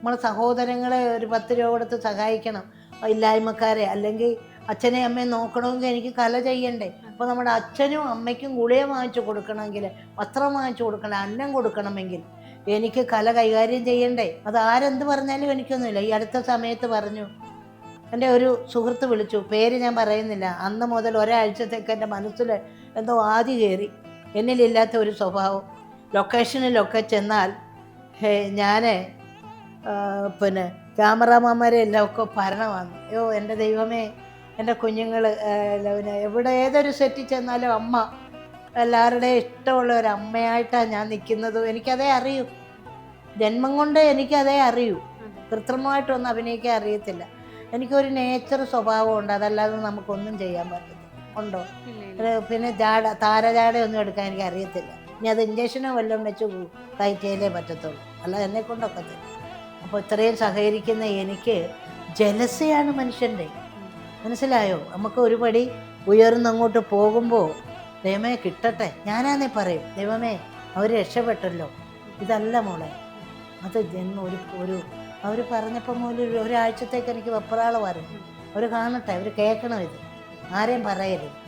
നമ്മൾ സഹോദരങ്ങളെ ഒരു പത്ത് രൂപ കൊടുത്ത് സഹായിക്കണം. ഇല്ലായ്മക്കാരെ അല്ലെങ്കിൽ അച്ഛനെയും അമ്മയും നോക്കണമെങ്കിൽ എനിക്ക് കല ചെയ്യണ്ടേ. അപ്പോൾ നമ്മുടെ അച്ഛനും അമ്മയ്ക്കും ഗുളിക വാങ്ങിച്ചു കൊടുക്കണമെങ്കിൽ വസ്ത്രം വാങ്ങിച്ചു കൊടുക്കണം അന്നം കൊടുക്കണമെങ്കിൽ എനിക്ക് കല കൈകാര്യം ചെയ്യണ്ടേ? അത് ആരെന്ത് പറഞ്ഞാലും എനിക്കൊന്നുമില്ല. ഈ അടുത്ത സമയത്ത് പറഞ്ഞു എന്റെ ഒരു സുഹൃത്ത് വിളിച്ചു. പേര് ഞാൻ പറയുന്നില്ല. അന്ന് മുതൽ ഒരാഴ്ചത്തേക്ക് എന്റെ മനസ്സിൽ എന്തോ ആദ്യ കയറി. എന്നിലില്ലാത്ത ഒരു സ്വഭാവം. ലൊക്കേഷനിലൊക്കെ ചെന്നാൽ ഞാൻ പിന്നെ ക്യാമറാമാന്മാരെ എല്ലാം ഒക്കെ ഭരണമാണ്. അയ്യോ എന്റെ ദൈവമേ എന്റെ കുഞ്ഞുങ്ങൾ പിന്നെ എവിടെ ഏതൊരു സെറ്റിൽ ചെന്നാലും അമ്മ എല്ലാവരുടെയും ഇഷ്ടമുള്ള ഒരു അമ്മയായിട്ടാണ് ഞാൻ നിൽക്കുന്നത്. എനിക്കതേ അറിയൂ. ജന്മം കൊണ്ട് എനിക്കതേ അറിയൂ. കൃത്രിമമായിട്ടൊന്നും അഭിനയിക്കാൻ അറിയത്തില്ല. എനിക്കൊരു നേച്ചർ സ്വഭാവമുണ്ട്. അതല്ലാതെ നമുക്കൊന്നും ചെയ്യാൻ പറ്റില്ല ഉണ്ടോ? പിന്നെ ജാട താരജാടയൊന്നും എടുക്കാൻ എനിക്ക് അറിയത്തില്ല ഇനി അത് ഇഞ്ചക്ഷനോ വല്ലതും വെച്ച് കയറ്റിയാലേ പറ്റത്തുള്ളൂ. അല്ല എന്നെ കൊണ്ടൊക്കത്തില്ല അപ്പോൾ ഇത്രയും സഹകരിക്കുന്ന എനിക്ക് ജലസയാണ് മനുഷ്യന്റെ മനസ്സിലായോ? നമുക്ക് ഒരുപടി ഉയർന്നങ്ങോട്ട് പോകുമ്പോൾ ദൈവമേ കിട്ടട്ടെ. ഞാനാന്നേ പറയും ദൈവമേ അവർ രക്ഷപ്പെട്ടല്ലോ. ഇതല്ല മോളെ. അത് ജന്മ ഒരു ഒരു അവർ പറഞ്ഞപ്പോൾ ഒരു- ഒരാഴ്ചത്തേക്ക് എനിക്ക് വെപ്രാളമായിരുന്നു അവർ കാണട്ടെ അവർ കേൾക്കണം ഇത്? ആരെയും പറയരുത്.